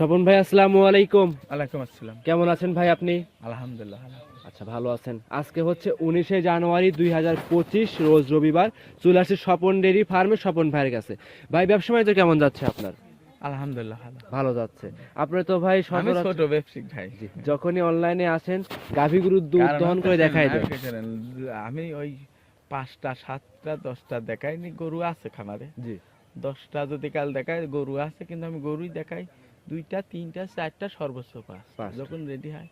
স্বপন ভাই আসসালামু আলাইকুম। ওয়ালাইকুম আসসালাম। কেমন আছেন ভাই আপনি? আলহামদুলিল্লাহ আচ্ছা ভালো আছেন। আজকে হচ্ছে উনিশে জানুয়ারি দুই হাজার পঁচিশ রোজ রবিবার। চলে আসছে স্বপন ডেরি ফার্মে স্বপন ভাইয়ের কাছে। ভাই ব্যবসা বাণিজ্য কেমন যাচ্ছে আপনার? আলহামদুলিল্লাহ ভালো। যাচ্ছে। আপনার তো ভাই ছোট ব্যবসায়িক ভাই। যখনই অনলাইনে আসেন গাভী গরুর দুধ দহন করে দেখাই দেন। আমি কি জানেন, আমি ওই পাঁচটা সাতটা দশটা দেখাইনি গরু আছে খামারে। জি। দশটা যদি কাল দেখাই গরু আছে কিন্তু আমি গরুই দেখাই। দুইটা তিনটা চারটা সর্বোচ্চ পাঁচ পাঁচ। যখন রেডি হয়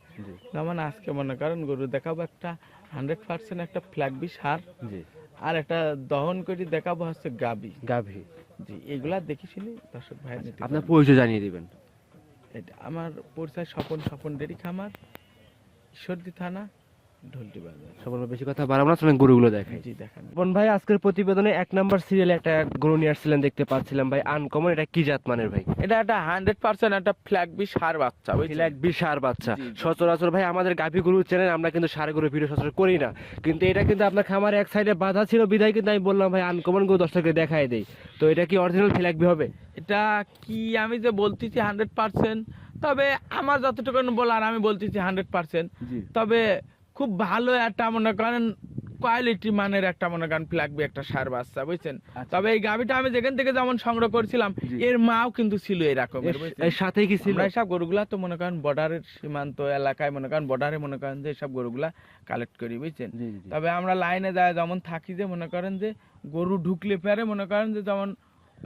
যেমন আজকে মনে করেন গরু দেখাবো একটা হান্ড্রেড পার্সেন্ট একটা ফ্ল্যাগবি সার। জি। আর একটা দহন করে দেখাবো হচ্ছে গাবি গাভি। জি এগুলা দেখি শুনি দর্শক ভাই আপনার পরিচয় জানিয়ে দিবেন। এটা আমার পরিচয় স্বপন স্বপন ডেরি খামার ঈশ্বরদী থানা। ঢোলটি বাজার সবার বেশি কথা বাড়াবো না চলেন গরুগুলো দেখাই। জি দেখান। স্বপন ভাই আজকের প্রতিবেদনে এক নাম্বার সিরিয়ালে একটা গরু নিয়ে আসছিলেন দেখতে পাচ্ছিলাম ভাই আনকমন এটা কি জাত মানের ভাই? এটা একটা হান্ড্রেড পার্সেন্ট একটা ফ্ল্যাগ বি সার বাচ্চা বিশার বাচ্চা। সচরাচর ভাই আমাদের গাভী গরু চ্যানেল আমরা কিন্তু সার গরু ভিডিও সচরাচর করি না। কিন্তু এটা কিন্তু আপনার খামারে এক সাইডে বাধা ছিল বিধায় কিন্তু আমি বললাম ভাই আনকমন গরু দর্শককে দেখাই দেই। তো এটা কি অরিজিনাল ফিলাকবি হবে? এটা কি আমি যে বলতেছি হান্ড্রেড পার্সেন্ট তবে আমার যতটুকু বলার আমি বলতেছি হান্ড্রেড পার্সেন্ট তবে খুব ভালো একটা মনে করেন কোয়ালিটি মানের একটা মনে করেন ফ্ল্যাগবি একটা সার বাচ্চা বুঝছেন? আচ্ছা। তবে এই গাভিটা আমি যেখান থেকে যেমন সংগ্রহ করছিলাম এর মাও কিন্তু ছিল এরকমের বুঝছেন? এর সাথে কি ছিল? এসব গরুগুলা তো মনে করেন বর্ডারের সীমান্ত এলাকায় মনে করেন বর্ডারে মনে করেন যে সব গরুগুলা কালেক্ট করি বুঝছেন? তবে আমরা লাইনে যায় যেমন থাকি যে মনে করেন যে গরু ঢুকলে পারে মনে করেন যে যেমন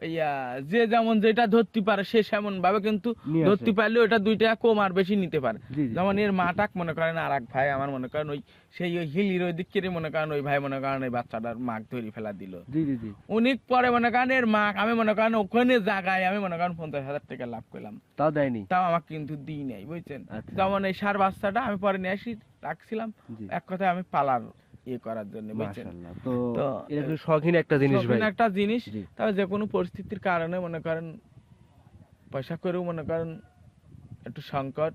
ইয়া যে যেমন যেটা ধরতে পারে সে সেমন ভাবে কিন্তু ধরতে পারলে ওটা দুই টাকা কম আর বেশি নিতে পারে। যেমন এর মাটাক মনে করেন আর এক ভাই আমার মনে করেন ওই সেই ওই হিলির ওই দিক মনে করেন ওই ভাই মনে করেন ওই বাচ্চাটার মাক ধরে ফেলা দিল। উনি পরে মনে করেন এর মাক আমি মনে করেন ওখানে জায়গায় আমি মনে করেন পঞ্চাশ হাজার টাকা লাভ করলাম। তাও দেয়নি? তাও আমাকে কিন্তু দিই নাই বুঝছেন? আচ্ছা। যেমন এই সার বাচ্চাটা আমি পরে নিয়ে আসি রাখছিলাম। এক কথায় আমি পালার ইয়ে করার জন্য বুঝছেন? তো তো- এটা শখিন একটা জিনিস ভাই। একটা জিনিস তবে যে কোনো পরিস্থিতির কারণে মনে করেন পয়সা করেও মনে করেন একটু সংকট।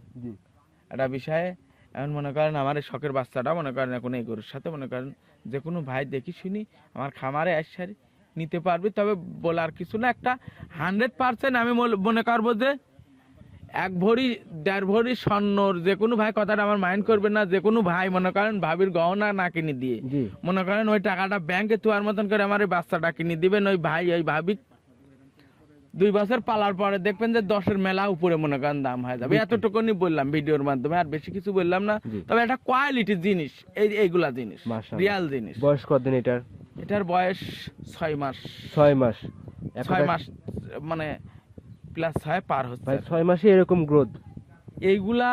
একটা বিষয়ে এখন মনে করেন আমার এই শখের বাচ্চাটা মনে করেন এখন এই গরুর সাথে মনে করেন যে কোনো ভাই দেখি শুনি আমার খামারে আসারি নিতে পারবি তবে বলার কিছু না একটা হান্ড্রেড পার্সেন্ট আমি মনে করব যে এক ভরি দেড় ভরি স্বর্ণর যে কোনো ভাই কথাটা আমার মাইন্ড করবে না যে কোনো ভাই মনে করেন ভাবির গহনা না কিনে দিয়ে মনে করেন ওই টাকাটা ব্যাংকে তোয়ার মতন করে আমার এই বাচ্চাটা কিনে দিবেন ওই ভাই ওই ভাবি। দুই বছর পালার পরে দেখবেন যে দশের মেলা উপরে মনে করেন দাম হয়ে যাবে। এতটুকুনি বললাম ভিডিওর মাধ্যমে আর বেশি কিছু বললাম না। তবে একটা কোয়ালিটি জিনিস এই এইগুলা জিনিস রিয়াল জিনিস। বয়স কতদিন এটার? এটার বয়স ছয় মাস। ছয় মাস। ছয় মাস মানে প্লাস ছয় পার হচ্ছে। ভাই ছয় মাসে এরকম গ্রোথ এইগুলা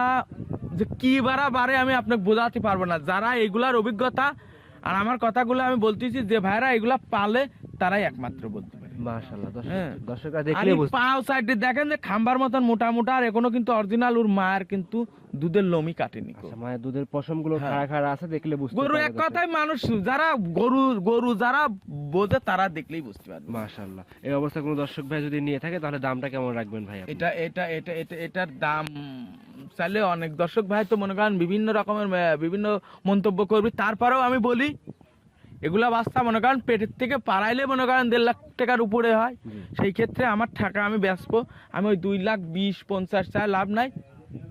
যে কি বাড়া বারে আমি আপনাকে বোঝাতে পারব না। যারা এইগুলার অভিজ্ঞতা আর আমার কথাগুলো আমি বলতেছি যে ভাইরা এগুলা পালে তারাই একমাত্র বলতে মাশাআল্লাহ দর্শক। দর্শকরা দেখলে পাও সাইডে দেখেন যে খাম্বার মতন মোটা মোটা আর এখনও কিন্তু অরিজিনাল ওর মায়ের কিন্তু দুধের লোমই কাটেনি কো। দুধের পশম। খাড়া খাড়া আছে দেখলে বুঝতে গরু এক কথায় মানুষ যারা গরু গরু যারা বোঝে তারা দেখলেই বুঝতে পারবে মাশাআল্লাহ এই অবস্থা কোনো দর্শক ভাই যদি নিয়ে থাকে তাহলে দামটা কেমন রাখবেন ভাই এটা এটা এটা এটা এটার দাম চাইলে অনেক দর্শক ভাই তো মনে করেন বিভিন্ন রকমের বিভিন্ন মন্তব্য করবে তারপরেও আমি বলি এগুলা বাচ্চা মনে করেন পেটের থেকে পাড়াইলে মনে করেন দেড় লাখ টাকার উপরে হয়। সেই ক্ষেত্রে আমার টাকা আমি বেচবো আমি ওই দুই লাখ বিশ পঞ্চাশ চায় লাভ নাই।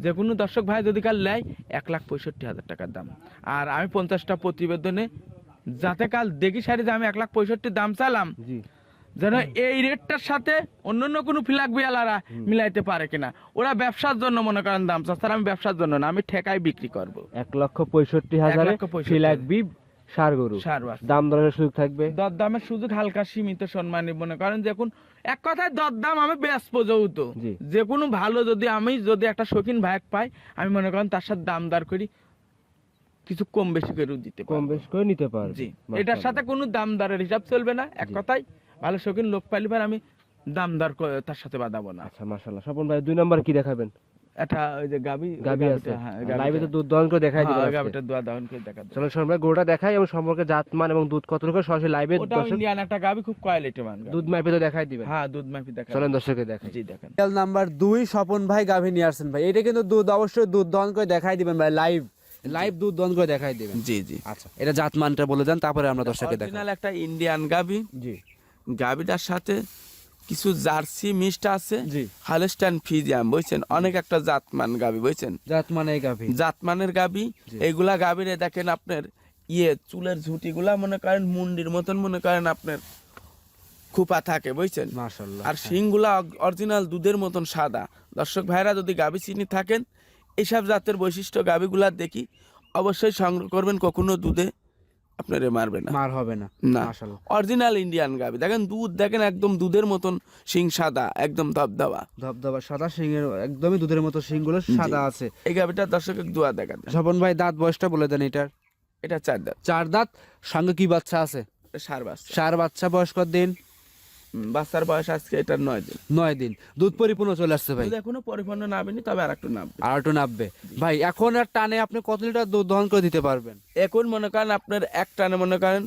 যে কোনো দর্শক ভাই যদি কাল নেয় এক লাখ পঁয়ষট্টি হাজার টাকার দাম। আর আমি পঞ্চাশটা প্রতিবেদনে যাতে কাল দেখি সারি যে আমি এক লাখ পঁয়ষট্টি দাম চালাম যেন এই রেটটার সাথে অন্যান্য কোনো ফিলাক বিয়ালারা মিলাইতে পারে কিনা। ওরা ব্যবসার জন্য মনে করেন দাম চাচ্ছে আমি ব্যবসার জন্য না আমি ঠেকায় বিক্রি করব। এক লক্ষ পঁয়ষট্টি হাজার ফিলাক বি সার গরু। সার দাম দরের সুযোগ থাকবে? দরদামের সুযোগ হালকা সীমিত সম্মানী মনে করেন দেখুন এক কথায় দরদাম আমি বেসবো যেহেতু। যে কোনো ভালো যদি আমি যদি একটা শৌখিন ভাইক পাই আমি মনে করেন তার সাথে দাম দর করি কিছু কম বেশি করে দিতে কম। বেশ করে নিতে পারবে। জি। এটার সাথে কোনো দাম দরের হিসাব চলবে না এক। কথায় ভালো শৌখিন লোক পাইলে পর আমি দাম দর তার সাথে বাঁধাবো না। আচ্ছা মাশাআল্লাহ। স্বপন ভাই দুই নাম্বার কি দেখাবেন? এটা ওই যে গাবি গাবি আছে। হ্যাঁ লাইভে তো দুধ দহন করে দেখাই দিবেন গাবিটা দোয়া দাহন করে দেখা চলো শোন ভাই গরুটা দেখাই এবং সম্পর্কে জাতমান এবং দুধ কত করে সরাসরি লাইভে ওটা ইন্ডিয়ান একটা গাবি খুব কোয়ালিটি মান দুধ মাইপে তো দেখাই দিবেন। হ্যাঁ দুধ মাফি দেখা চলেন দর্শকে দেখাই। জি দেখেন। সিরিয়াল নাম্বার দুই স্বপন ভাই গাভী নিয়ে আসছেন ভাই। এটা কিন্তু দুধ অবশ্যই দুধ দহন করে দেখাই দিবেন ভাই লাইভ লাইভ দুধ দহন করে দেখাই দিবেন। জি জি। আচ্ছা এটা জাতমানটা বলে দেন তারপরে আমরা দর্শককে দেখাই একটা ইন্ডিয়ান গাবি। জি। গাবিটার সাথে কিছু জার্সি মিষ্ট আছে জি। হালেস্টাইন ফিজিয়াম বুঝছেন? অনেক একটা জাতমান গাবি বুঝছেন? জাত মানে এই গাভী জাতমানের গাবি এগুলা গাবিরে দেখেন আপনার ইয়ে চুলের ঝুঁটিগুলা মনে করেন মুন্ডির মতন মনে করেন আপনার খুপা থাকে বুঝছেন? আর শিংগুলা অরিজিনাল দুধের মতন সাদা। দর্শক ভাইরা যদি গাবি চিনি থাকেন এইসব জাতের বৈশিষ্ট্য গাবিগুলা দেখি অবশ্যই সংগ্রহ করবেন কখনো দুধে। আপনারে মারবে না। মার হবে না না। অরিজিনাল ইন্ডিয়ান গাবি। দেখেন দুধ দেখেন একদম দুধের মতন শিং সাদা একদম ধবধবা। ধবধবা সাদা শিং এর একদমই দুধের মতো শিংগুলো সাদা আছে। এই গাবিটা দর্শকের দোয়া দেখা দেন স্বপন ভাই দাঁত বয়সটা বলে দেন এটার। এটা চার দাঁত। চার দাঁত সঙ্গে কি বাচ্চা আছে? সার বাচ্চা। সার বাচ্চা বয়স্কর দিন। বাচ্চার বয়স আজকে এটা নয় দিন। নয় দিন। দুধ পরিপূর্ণ চলে আসছে ভাই? এখনও পরিপূর্ণ নামেনি তবে আর একটু নামবে আর একটু নাববে। ভাই এখন আর টানে আপনি কত লিটার দুধ দহন করে দিতে পারবেন? এখন মনে করেন আপনার এক টানে মনে করেন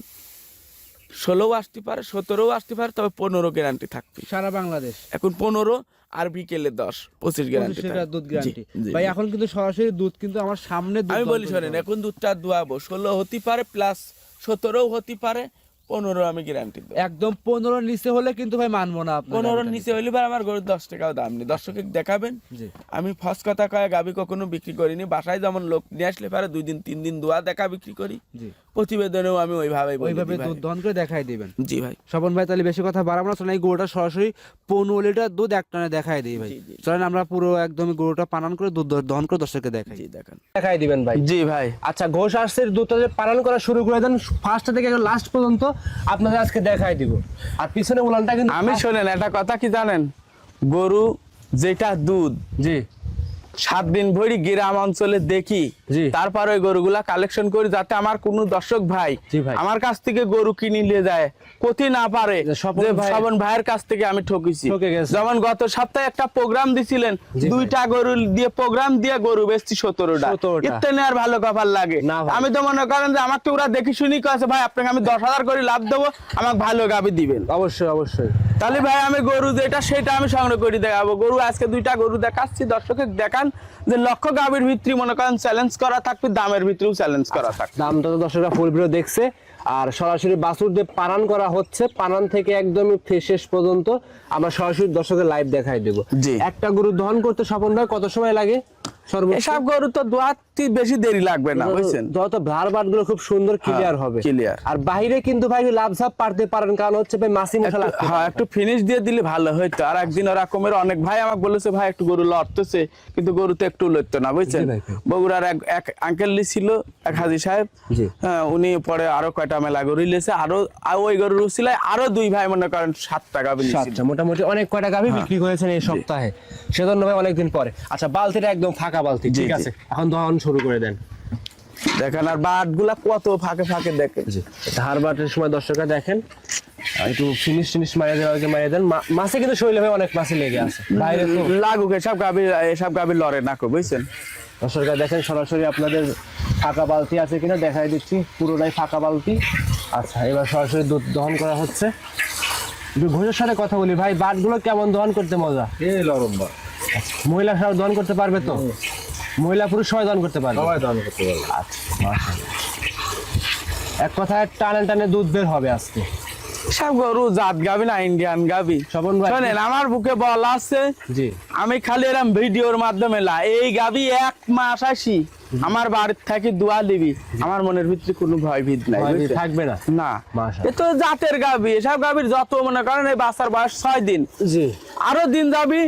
ষোলোও আসতে পারে সতেরোও আসতে পারে তবে পনেরো গ্যারান্টি থাকবে। সারা বাংলাদেশ? এখন পনেরো আর বিকেলে দশ পঁচিশ গ্যারান্টি দুধ গ্যারান্টি ভাই এখন কিন্তু সরাসরি দুধ কিন্তু আমার সামনে দুধ আমি বলি শোনেন এখন দুধটা দুয়াবো ষোলো হতে পারে প্লাস সতেরোও হতে পারে পনেরো আমি গ্যারান্টি দেবো। একদম পনেরো নিচে হলে কিন্তু ভাই মানবো না পনেরো নিচে হলে ভাই আমার গরুর দশ টাকাও দাম নেই। দর্শকে দেখাবেন আমি ফার্স্ট কথা কয়ে গাবি কখনো বিক্রি করিনি। বাসায় যেমন লোক নিয়ে আসলে পারে দুই দিন তিন দিন দোয়া দেখা বিক্রি করি। প্রতিবেদনেও আমি ওইভাবে ওইভাবে দুধ দহন করে দেখাই দিবেন। জি ভাই। স্বপন ভাই তাহলে বেশি কথা বাড়াবো না। এই গরুটা সরাসরি পনেরো লিটার দুধ এক টানে দেখাই দিই ভাই। চলেন আমরা পুরো একদম গরুটা পালন করে দুধ দহন করে দর্শককে দেখাই। জি দেখেন। দেখাই দিবেন ভাই। জি ভাই। আচ্ছা ঘোষ আসছে দুধটা যে পালন করা শুরু করে দেন ফার্স্ট থেকে লাস্ট পর্যন্ত। আপনাদের আজকে দেখাই দিব। আর পিছনে উলানটা কিন্তু আমি শোনেন একটা কথা কি জানেন? গরু যেটা দুধ জি। সাত দিন ভরি গ্রাম অঞ্চলে দেখি। তারপর ওই গরুগুলা কালেকশন করি যাতে আমার কোনো দর্শক ভাই আমার কাছ থেকে গরু কিনে নিয়ে যায় ক্ষতি না পারে স্বপন ভাইয়ের কাছ থেকে আমি ঠকেছি। যেমন গত সপ্তাহে একটা প্রোগ্রাম দিছিলেন দুইটা গরু দিয়ে প্রোগ্রাম দিয়ে গরু বেচছি সতেরোটা। ইত্যাদি আর ভালো কপাল লাগে। না আমি তো মনে করেন যে আমাকে ওরা দেখি শুনি কাছে ভাই আপনাকে আমি দশ হাজার করে লাভ দেবো আমাকে ভালো গাবি দিবেন। অবশ্যই অবশ্যই। তাহলে ভাই আমি গরু যেটা সেটা আমি সংগ্রহ করে দেখাবো। গরু আজকে দুইটা গরু দেখাচ্ছি দর্শকের দেখান। যে লক্ষ গাবির ভিত্তি মনে করেন চ্যালেঞ্জ করা থাকবে দামের ভিতরেও চ্যালেঞ্জ করা থাকবে। দামটা তো দর্শকরা ফুল ভিডিও দেখছে। আর সরাসরি বাছুর দিয়ে পানান করা হচ্ছে। পানান থেকে একদমই শেষ পর্যন্ত আমরা সরাসরি দর্শকের লাইভ দেখাই দেবো। একটা গরু দহন করতে সফল হয় কত সময় লাগে? এসব গরু তো দোয়াতি বেশি দেরি লাগবে না বুঝছেন? যত ভারগুলো খুব সুন্দর ক্লিয়ার হবে। clear। আর বাইরে কিন্তু ভাই লাভ ঝাপ পারতে পারেন কারণ হচ্ছে ভাই মশা হ্যাঁ একটু ফিনিশ দিয়ে দিলে ভালো হইতো। আর একদিন ওরকমের অনেক ভাই আমাকে বলেছে ভাই একটু গরু লড়তেছে কিন্তু গরু তো একটু লড়তো না বুঝছেন? বগুড়ার এক এক আঙ্কেল ছিল এক হাজি সাহেব। হ্যাঁ উনি পরে আরও কয়টা মেলা গরু লিয়েছে আরও ওই গরুর উসিলায় আরও দুই ভাই মনে করেন সাত টাকা মোটামুটি অনেক কয়টা গাভি বিক্রি করেছেন এই সপ্তাহে। সেজন্য ভাই অনেকদিন পরে। আচ্ছা বালতিটা একদম ফাঁকা বালতি ঠিক আছে? এখন দহন শুরু করে দেন। দেখেন আর বাটগুলা কত ফাঁকে ফাঁকে দেখেন। ধার বাটের সময় দর্শকরা দেখেন। একটু ফিনিশ টিনিশ মারিয়ে দেন ওকে মারিয়ে দেন। মাছে কিন্তু শরীরে অনেক মাছে লেগে আছে। বাইরে লাগুক এসব গাভি এসব গাভি লড়ে না কো বুঝছেন? দর্শকরা দেখেন সরাসরি আপনাদের ফাঁকা বালতি আছে কিনা দেখাই দিচ্ছি। পুরোটাই ফাঁকা বালতি। আচ্ছা এবার সরাসরি দুধ দহন করা হচ্ছে। ঘোষের সাথে কথা বলি ভাই বাটগুলো কেমন দহন করতে মজা? এই লরম বা মহিলা সব দহন করতে পারবে তো? মহিলা পুরুষ সবাই দহন করতে পারবে? সবাই দান করতে পারবে। এক কথায় টানে টানে দুধ বের হবে আজকে। সব গরু জাত গাবি না ইন্ডিয়ান গাবি শোনেন আমার বুকে বল আছে। জি। আমি খালি এরম ভিডিওর মাধ্যমে লা। এই গাবি এক মাস আসি আমার বাড়ির থেকে দোয়া দিবি। আমার মনের ভিতরে কোনো ভয় ভীত নাই ভয় থাকবে না? না। মাশাআল্লাহ। এ তো জাতের গাবি এসব গাবির যত মনে করেন এই বাচ্চার বয়স ছয় দিন। জি। আরও দিন যাবি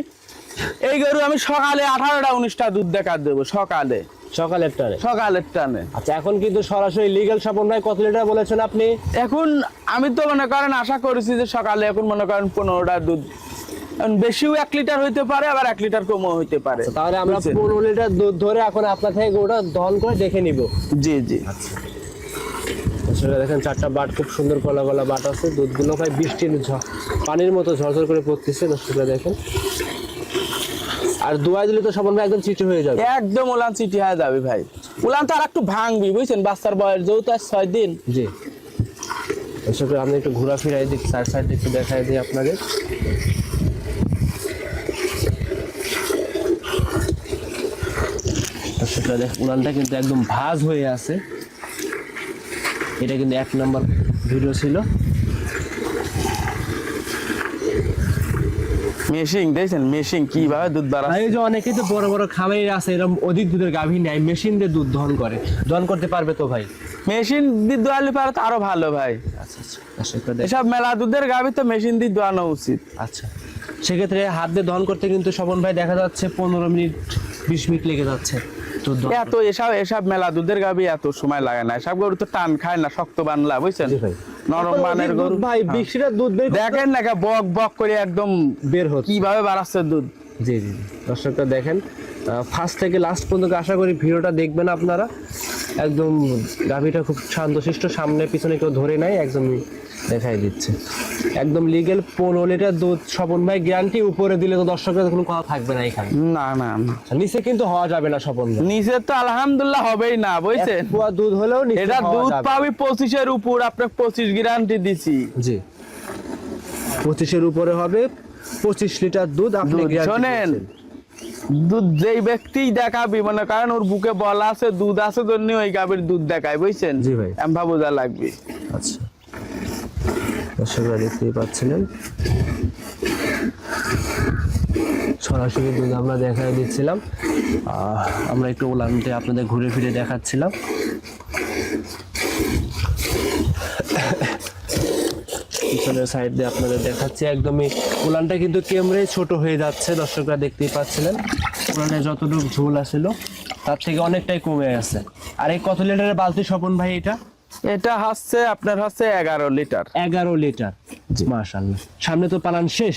এই গরু আমি সকালে আঠারোটা উনিশটা দুধ দেখা দেবো সকালে। সকালের টানে সকালের টানে। আচ্ছা এখন কিন্তু সরাসরি লিগ্যাল স্বপন ভাই কত লিটার বলেছেন আপনি? এখন আমি তো মনে করেন আশা করেছি যে সকালে এখন মনে করেন পনেরোটা দুধ বেশিও এক লিটার হইতে পারে আবার এক লিটার কমও হইতে পারে। তাহলে আমরা পনেরো লিটার দুধ ধরে এখন আপনার থেকে ওটা দহন করে দেখে নিব। জি জি। সেটা দেখেন চারটা বাট খুব সুন্দর গলা গলা বাট আছে দুধগুলো ভাই বৃষ্টির পানির মতো ঝরঝর করে পড়তেছে দর্শকরা দেখেন। আর দোয়া দিলে তো স্বপন ভাই একদম চিঠি হয়ে যাবে। একদম উলান চিঠি হয়ে যাবে ভাই। উলান তো আর একটু ভাঙবি বুঝছেন? বাচ্চার বয়স যেহেতু আর ছয় দিন। জি। দর্শকরা আপনি একটু ঘোরাফেরাই দিক সাইড সাইড একটু দেখাই দিই আপনাদের। দর্শকরা দেখ উনানটা কিন্তু একদম ভাজ হয়ে আছে। এটা কিন্তু এক নম্বর ভিডিও ছিল। মেশিং দেখছেন? মেশিন কীভাবে দুধ বাড়ায় এই যে অনেকেই তো বড় বড় খামারি আছে এরকম অধিক দুধের গাভী নেয় মেশিন দিয়ে দুধ দহন করে। দহন করতে পারবে তো ভাই? মেশিন দিয়ে দোয়ালে পারে তো আরও ভালো ভাই। আচ্ছা আচ্ছা এসব মেলা দুধের গাভী তো মেশিন দিয়ে দোয়ানো উচিত। আচ্ছা সেক্ষেত্রে হাত দিয়ে দহন করতে কিন্তু স্বপন ভাই দেখা যাচ্ছে পনেরো মিনিট বিশ মিনিট লেগে যাচ্ছে। এত এসব এসব মেলা দুধের গাভি এত সময় লাগে না এসব গরু তো টান খায় না শক্ত বানলা বুঝছেন ভাই। নরম মানের গরু দুধ ভাই হ্যাঁ। দুধ বের দেখেন না কে বক বক করে একদম বের হচ্ছে কীভাবে বাড়াচ্ছে দুধ জি জি। দর্শকরা দেখেন ফার্স্ট থেকে লাস্ট পর্যন্ত আশা করি ভিডিওটা দেখবেন আপনারা একদম গাভীটা খুব শান্তশিষ্ট সামনে পিছনে কেউ ধরে নাই একদম দেখাই দিচ্ছে। একদম লিগেল পনেরো লিটার দুধ স্বপন ভাই গ্যারান্টি উপরে দিলে তো দর্শকের কোনো কথা থাকবে না এখানে। না না না। নিচে কিন্তু হওয়া যাবে না স্বপন ভাই। নিচে তো আলহামদুলিল্লাহ হবেই না বুঝছেন? পোয়া দুধ হলেও নিচে এটা দুধ পাবি পঁচিশের উপর আপনাকে পঁচিশ গ্যারান্টি দিছি। জি। পঁচিশের উপরে হবে পঁচিশ লিটার দুধ আপনি শোনেন। দুধ যেই ব্যক্তি দেখাবি মানে কারণ ওর বুকে বলা আছে দুধ আছে জন্য ওই গাভীর দুধ দেখায় বুঝছেন? জি ভাই। এমভা বোঝা লাগবে। আচ্ছা। দর্শকরা দেখতেই পাচ্ছিলেন। সরাসরি দুধ আমরা দেখাই দিচ্ছিলাম। আমরা একটু উলানতে আপনাদের ঘুরে ফিরে দেখাচ্ছিলাম। পিছনের সাইড দিয়ে আপনাদের দেখাচ্ছি। একদমই উলানটা কিন্তু কেমরে ছোট হয়ে যাচ্ছে, দর্শকরা দেখতেই পাচ্ছিলেন। উলানে যতটুকু ঝোল আসছিল তার থেকে অনেকটাই কমে গেছে। আর এই কত লিটারের বালতি স্বপন ভাই এটা? এটা হচ্ছে আপনার হচ্ছে এগারো লিটার। এগারো লিটার। মাশাল্লাহ সামনে তো পালান শেষ।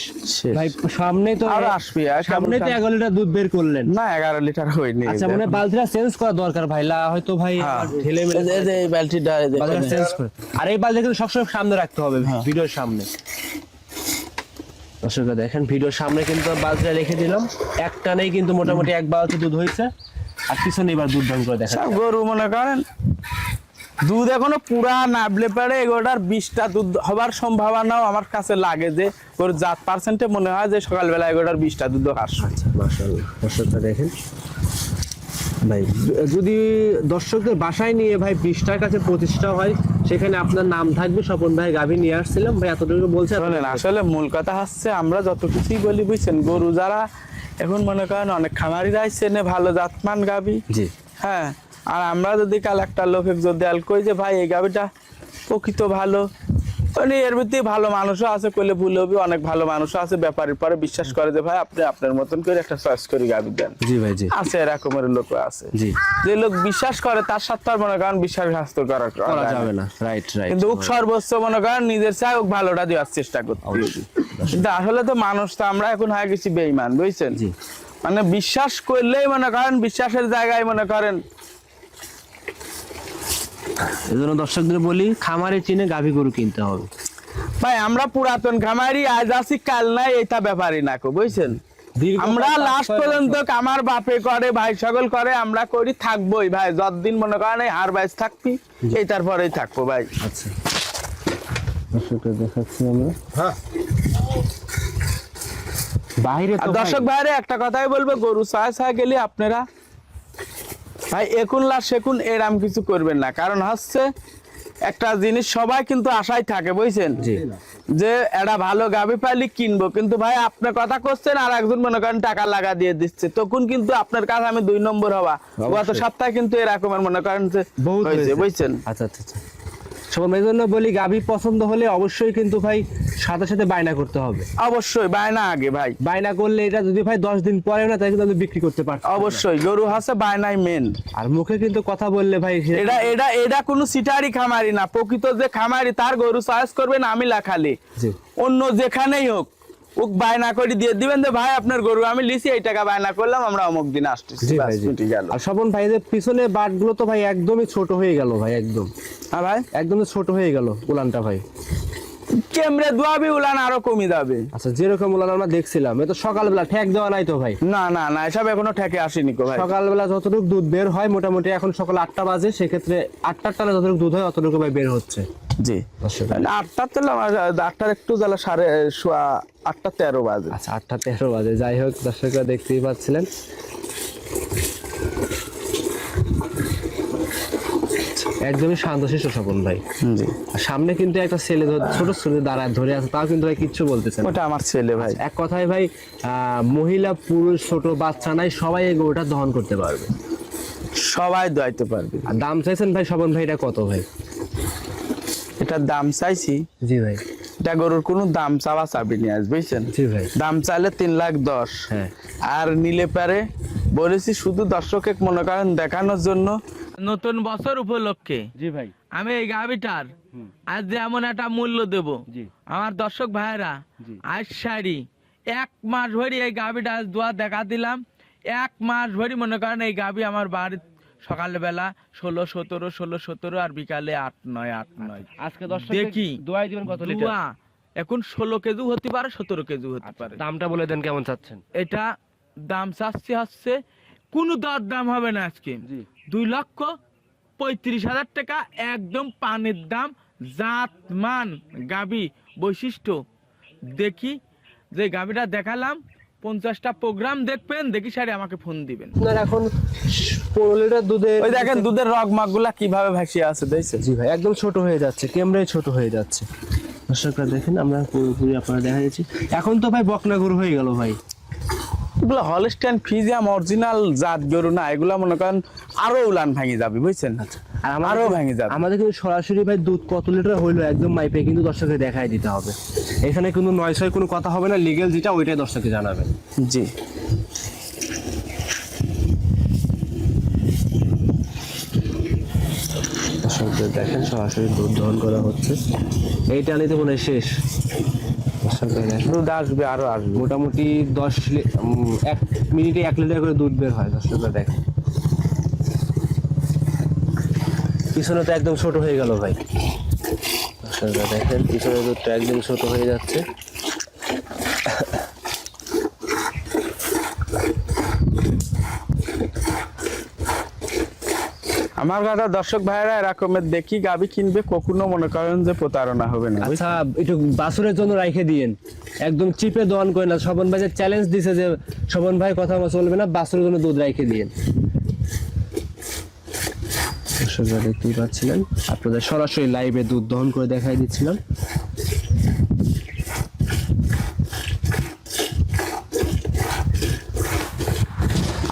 ভাই সামনে তো আরও আসবে, সামনে তো এগারো লিটার দুধ বের করলেন। না এগারো লিটার হয়নি আচ্ছা মনে বালতিটা চেঞ্জ করা দরকার ভাই। লা হয়তো ভাই হ্যাঁ। ঢেলে মেলে এই যে এই বালতিটা এই বালতিটা চেঞ্জ করে। আর এই বালতি কিন্তু সবসময় সামনে রাখতে হবে হ্যাঁ। ভিডিওর সামনে। দর্শকরা দেখেন ভিডিওর সামনে কিন্তু বালতিটা রেখে দিলাম। একটানেই কিন্তু মোটামুটি এক বালতি দুধ হয়েছে। আর পিছনে এবার দুধ দাম করে দেখা গরু মনে করেন দুধ এখনও পুরা নাবলে পারে এগুলোটার বিশটা দুধ হবার সম্ভাবনাও আমার কাছে লাগে যে গরুর জাত পার্সেন্টে মনে হয় যে সকালবেলা এগুলোটার বিশটা দুধ আসবে মাশাআল্লাহ। দেখেন। ভাই যদি দর্শকদের বাসায় নিয়ে ভাই বিশটার কাছে প্রতিষ্ঠা হয় সেখানে আপনার নাম থাকবে স্বপন ভাই গাভী নিয়ে আসছিলাম। ভাই এতটুকু বলছে শোনেন আসলে মূল কথা হচ্ছে আমরা যত কিছুই বলি বুঝছেন গরু যারা এখন মনে করেন অনেক খামারিরা চেনে ভালো জাতমান গাভী। জি। হ্যাঁ আর আমরা যদি কাল একটা লোকে যদি আল কই যে ভাই এই গাবিটা প্রকৃত ভালো। মানে এর ভিত্তি ভালো মানুষও আছে কইলে ভুল হবে অনেক ভালো মানুষও আছে ব্যাপারের পরে বিশ্বাস করে যে ভাই আপনি আপনার মতন করে একটা চয়েস করে গাবি দেন। জি ভাই জি। আছে এরকমের লোক আছে। জি। যে লোক বিশ্বাস করে তার সাথে আর মনে করেন বিশ্বাসঘাত করা করা যাবে না। রাইট রাইট কিন্তু ওক সর্বোচ্চ মনে করেন নিজের চাই ওক ভালোটা দেওয়ার চেষ্টা করতে। কিন্তু আসলে তো মানুষ তো আমরা এখন হয়ে গেছি বেইমান বুঝছেন। মানে বিশ্বাস করলেই মনে করেন বিশ্বাসের জায়গায় মনে করেন এই জন্য দর্শকদের বলি খামারে চিনে গাভী গরু কিনতে হবে। ভাই আমরা পুরাতন খামারি আজ আছি কাল নাই এটা ব্যাপারই না কো বুঝছেন? আমরা লাস্ট পর্যন্ত আমার বাপে করে ভাই সকল করে আমরা করি থাকবোই ভাই যতদিন মনে করেন হার বাইস থাকবি এই তারপরেই থাকব ভাই। আচ্ছা। দেখাচ্ছি আমরা। বাইরে দর্শক ভাই- ভাইরে একটা কথাই বলব গরু ছায় ছায় গেলে আপনারা ভাই একুন লাশ সেকুন এরাম কিছু করবেন না। কারণ হচ্ছে একটা জিনিস সবাই কিন্তু আশায় থাকে বুঝছেন? যে এটা ভালো গাভি পাইলে কিনবো। কিন্তু ভাই আপনার কথা করছেন আর একজন মনে করেন টাকা লাগা দিয়ে দিচ্ছে। তখন কিন্তু আপনার কাছে আমি দুই নম্বর হওয়া। গত সপ্তাহে কিন্তু এরকমের মনে করেন। বুঝছেন? আচ্ছা আচ্ছা। আচ্ছা শোন এই জন্য বলি গাভী পছন্দ হলে অবশ্যই কিন্তু ভাই সাথে সাথে বায়না করতে হবে। অবশ্যই বায়না আগে ভাই। বায়না করলে এটা যদি ভাই দশ দিন পরে না তাই কিন্তু বিক্রি করতে পারছেন অবশ্যই গরু হাসে বায়নাই মেন আর মুখে কিন্তু কথা বললে ভাই এটা এটা এটা কোনো সিটারি খামারি না প্রকৃত যে খামারি তার গরু চয়েস করবেন আমি লাখালি অন্য যেখানেই হোক। ওক বায়না করে দিয়ে দিবেন যে ভাই আপনার গরু আমি লিসি এই টাকা বায়না করলাম আমরা অমুক দিন আসতেছি। ভাই জি। গেল। আর স্বপন ভাই যে পিছনে বাটগুলো তো ভাই একদমই ছোট হয়ে গেল ভাই একদম। হ্যাঁ ভাই? একদমই ছোট হয়ে গেল উলানটা ভাই। কেমরে দোয়াবি উলান আরও কমে যাবে। আচ্ছা যেরকম উলান আমরা দেখছিলাম এ তো সকালবেলা ঠেক দেওয়া নাই তো ভাই? না না না এসব এখনও ঠেকে আসেনি কো ভাই। সকালবেলা যতটুকু দুধ বের হয় মোটামুটি এখন সকাল আটটা বাজে সেক্ষেত্রে আটটার টানে যতটুকু দুধ হয় অতটুকু ভাই বের হচ্ছে। জি। আটটার তো আটটার একটু জ্বালা সাড়ে আটটা তেরো বাজে। আচ্ছা আটটা তেরো বাজে। যাই হোক দর্শকরা দেখতেই পাচ্ছিলেন। একদমই শান্তশিষ্ট স্বপন ভাই। জি। আর সামনে কিন্তু একটা ছেলে ছোট ছেলে দাঁড়ায় ধরে আছে তাও কিন্তু ভাই কিচ্ছু বলতেছে ওটা আমার ছেলে ভাই। এক কথায় ভাই মহিলা পুরুষ ছোট বাচ্চা নাই সবাই এই গরুটা দহন করতে পারবে। সবাই দোয়াইতে পারবে। আর দাম চাইছেন ভাই স্বপন ভাই এটা কত ভাই? এটার দাম চাইছি। জি ভাই। এটা গরুর কোনো দাম চাওয়া চাবি নিয়ে আস বুঝছেন? জি ভাই। দাম চাইলে তিন লাখ দশ। হ্যাঁ। আর নিলে পারে বলেছি শুধু দর্শকে মনে করেন দেখানোর জন্য নতুন বছর উপলক্ষে জি ভাই। আমি এই গাভিটার আজ যেমন একটা মূল্য দেব আমার দর্শক ভাইয়েরা আজ শাড়ি এক মাস ভরি এই গাভিটা আজ দোয়া দেখা দিলাম। এক মাস ভরি মনে করেন এই গাভি আমার বাড়ি সকালবেলা ষোলো সতেরো ষোলো সতেরো আর বিকালে আট নয় আট নয়। আজকে দর্শক দেখি। দোয়াই দিবেন কত লিটার? এখন ষোলো কেজি হতে পারে সতেরো কেজি হতে পারে। দামটা বলে দেন কেমন চাচ্ছেন? এটা দাম চাচ্ছি হচ্ছে কোনো দর দাম হবে না আজকে। জি। দুই লক্ষ পঁয়ত্রিশ হাজার টাকা একদম পানির দাম জাত মান গাবি বৈশিষ্ট্য। দেখি যে গাবিটা দেখালাম পঞ্চাশটা প্রোগ্রাম দেখবেন দেখি সারি আমাকে ফোন দিবেন। আপনার এখন পনেরো লিটার দুধের ওই দেখেন দুধের রগ মাগুলা কীভাবে ভাসিয়ে আছে দেখছেন? জি ভাই একদম ছোট হয়ে যাচ্ছে ক্যামেরায় ছোট হয়ে যাচ্ছে। দর্শকরা দেখেন আমরা পুরোপুরি আপনারা দেখা যাচ্ছি এখন তো ভাই বকনা গরু হয়ে গেল ভাই। এগুলো হলস্টাইন ফিজিয়াম অরিজিনাল জাত গরু না এগুলো মনে করেন আরও উলান ভাঙি যাবে বুঝছেন? আর আমাদের আরও ভেঙে যাবে। আমাদের কিন্তু সরাসরি ভাই দুধ কত লিটার হইল একদম মাইপে কিন্তু দর্শককে দেখাই দিতে হবে। এখানে কিন্তু নয় ছয় কোনো কথা হবে না লিগেল যেটা ওইটাই দর্শককে জানাবেন। জি। দর্শকদের দেখেন সরাসরি দুধ দহন করা হচ্ছে। এই টালিতে মনে শেষ। দর্শকদের দেখেন দুধ আসবে আরও আসবে। মোটামুটি দশ এক মিনিটে এক লিটার করে দুধ বের হয় দর্শকরা দেখেন। পিছনে তো একদম ছোট হয়ে গেল ভাই। দর্শকরা দেখেন পিছনে দুধটা একদম ছোট হয়ে যাচ্ছে। আমার কথা দর্শক ভাইরা এরকমের দেখি গাবি কিনবে কখনো মনে করেন যে প্রতারণা হবে না আচ্ছা একটু বাসুরের জন্য রাইখে দিয়েন। একদম চিপে দোয়ান করে না। শবন ভাই যে চ্যালেঞ্জ দিছে যে শবন ভাই কথা মতো চলবে না বাসুরের জন্য দুধ রাইখে দিয়েন। দর্শকরা দেখতেই পাচ্ছিলেন আপনাদের সরাসরি লাইভে দুধ দহন করে দেখাই দিচ্ছিলাম।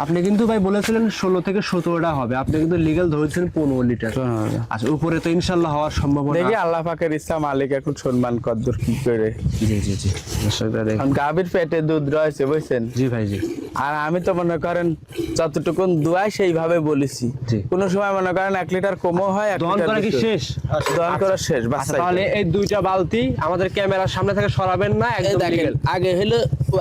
আপনি কিন্তু ভাই বলেছিলেন ষোলো থেকে সতেরোটা হবে। আপনি কিন্তু লিগ্যাল ধরেছেন পনেরো লিটার আচ্ছা উপরে তো ইনশাল্লাহ হওয়ার সম্ভাবনা দেখি আল্লাহ পাকের ইচ্ছা মালিক এখন সম্মান কদ্দুর কি করে। জি জি জি। গাভীর পেটে দুধ রয়েছে বুঝছেন? জি ভাই জি। আর আমি তো মনে করেন যতটুকুন দুয়াই সেইভাবে বলেছি। কোনো সময় মনে করেন এক লিটার কমও হয় এক দহন লিটার করা কি শেষ? দহন করা শেষ আচ্ছা বাচ্চা তাহলে এই দুইটা বালতি আমাদের ক্যামেরার সামনে থেকে সরাবেন না একদম আগে হলো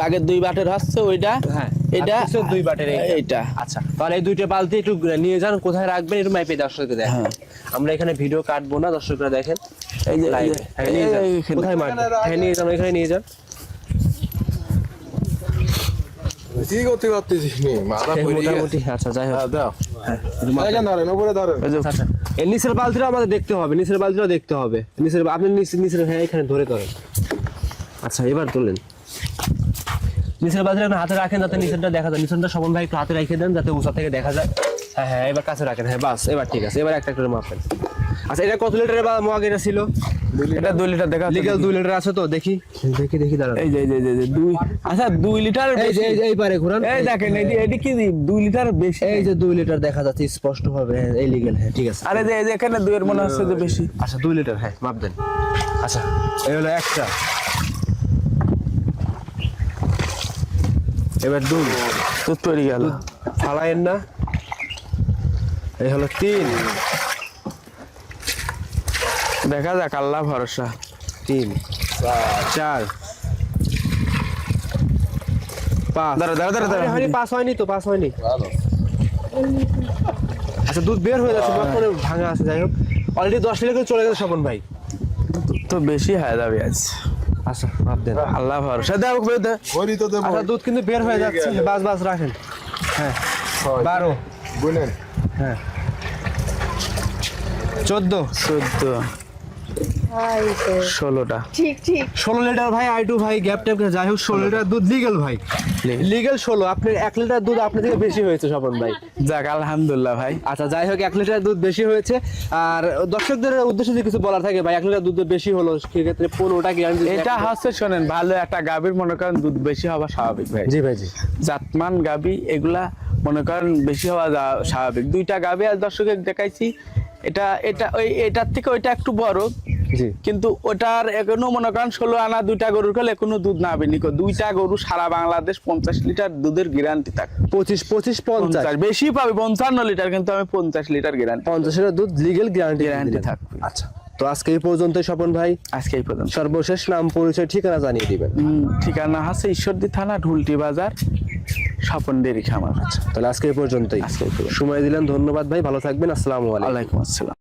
আগে দুই বাটের হচ্ছে ওইটা হ্যাঁ। এটা দুই বাটের এইটা। আচ্ছা তাহলে এই দুইটা বালতি একটু নিয়ে যান কোথায় রাখবেন একটু মাইপে দর্শককে দেখেন। হ্যাঁ। আমরা এখানে ভিডিও কাটবো না দর্শকরা দেখেন। এই যে-। হ্যাঁ, নিয়ে যান। কোথায় মারবেন? হ্যাঁ নিয়ে যান নিয়ে যান। আচ্ছা হ্যাঁ, হ্যাঁ। এখানে ধরেন উপরে ধরেন। ওই যে আচ্ছা। এই নিচের বালতিটা আমাদের দেখতে হবে নিচের বালতিটা দেখতে হবে। নিচের আপনি নিচে নিচের হ্যাঁ এখানে ধরে ধরেন। আচ্ছা এবার তোলেন। নিচের আপনি হাতে রাখেন যাতে নিচেরটা দেখা যায়। নিচেরটা সবন ভাই একটু হাতে রেখে দেন যাতে উঁচা থেকে দেখা যায়। হ্যাঁ হ্যাঁ এবার কাছে রাখেন। হ্যাঁ বাস এবার ঠিক আছে। এবার একটা করে মাপেন। আচ্ছা এটা কত লিটারের বা মগ এটা ছিল? এটা দুই লিটার দেখা নাকি? দুই লিটার আছে তো দেখি। দেখি দেখি দাঁড়ান। এই যে এই যে এই দুই আচ্ছা দুই লিটার এই যে এই এইবারে ঘুরান। এই দেখেন এটি এটি কি দুই? লিটার বেশি। এই যে দুই লিটার দেখা যাচ্ছে স্পষ্ট ভাবে হ্যাঁ এই লিগ্যাল হ্যাঁ ঠিক আছে। আরে যে এই যে এখানে দুইয়ের মনে হচ্ছে যে বেশি। আচ্ছা দুই লিটার হ্যাঁ মাপ দেন। আচ্ছা এই হলো একটা। এবার দুই। দুধ তৈরি গেল। ফালাইন না। এই হলো তিন। দেখা যাক আল্লাহ ভরসা। তিন চার পাঁচ। দাঁড়া দাঁড়া দাঁড়া দাঁড়া হয়নি পাস হয়নি তো পাস হয়নি। আচ্ছা দুধ বের হয়ে যাচ্ছে বর্তমানে ভাঙা আছে যাই হোক। অলরেডি দশ লিটার করে চলে গেছে স্বপন ভাই। তো বেশি হয়ে যাবে আজ আচ্ছা দেন। আল্লাহ ভরসা। দেখ দে। তো দেবো। আচ্ছা দুধ কিন্তু বের হয়ে যাচ্ছে। বাস বাস রাখেন। হ্যাঁ বারো। বুঝলেন হ্যাঁ। চোদ্দ। চোদ্দ। ষোলোটা। ঠিক ঠিক। ষোলো লিটার ভাই আই টু ভাই গ্যাপ ট্যাপ যাই হোক ষোলো লিটার দুধ লিগেল ভাই। লিগেল ষোলো আপনার এক লিটার দুধ আপনার থেকে বেশি হয়েছে স্বপন ভাই। যাক আলহামদুলিল্লাহ ভাই। আচ্ছা যাই হোক এক লিটার দুধ বেশি হয়েছে। আর দর্শকদের উদ্দেশ্যে যদি কিছু বলার থাকে ভাই এক লিটার দুধ বেশি হলো সেক্ষেত্রে পনেরোটা গ্যারান্টি এটা হচ্ছে শোনেন ভালো একটা গাভীর মনে করেন দুধ বেশি হওয়া স্বাভাবিক ভাই। জি ভাই জি। জাতমান গাবি এগুলা মনে করেন বেশি হওয়া স্বাভাবিক। দুইটা গাবি আর দর্শকের দেখাইছি এটা এটা ওই এটার থেকে ওইটা একটু বড় কিন্তু ওটার এখনও মনে করেন ষোলো আনা দুইটা গরুর খেলে এখনও দুধ না বেনি। দুইটা গরু সারা বাংলাদেশ পঞ্চাশ লিটার দুধের গ্যারান্টি থাকে। পঁচিশ পঁচিশ পঞ্চাশ। বেশি পাবে পঞ্চান্ন লিটার কিন্তু আমি পঞ্চাশ লিটার গ্যারান্টি পঞ্চাশ লিটার দুধ লিগেল গ্যারান্টি গ্যারান্টি থাকবে। আচ্ছা তো আজকে এই পর্যন্তই স্বপন ভাই। আজকে এই পর্যন্ত। সর্বশেষ নাম পরিচয় ঠিকানা জানিয়ে দিবেন। ঠিকানা আছে ঈশ্বরদী থানা ঢুলটি বাজার স্বপন ডেরি খামার তাহলে আজকে এই পর্যন্তই। আজকে সময় দিলেন ধন্যবাদ ভাই ভালো থাকবেন আসসালামু আলাইকুম। আসসালাম।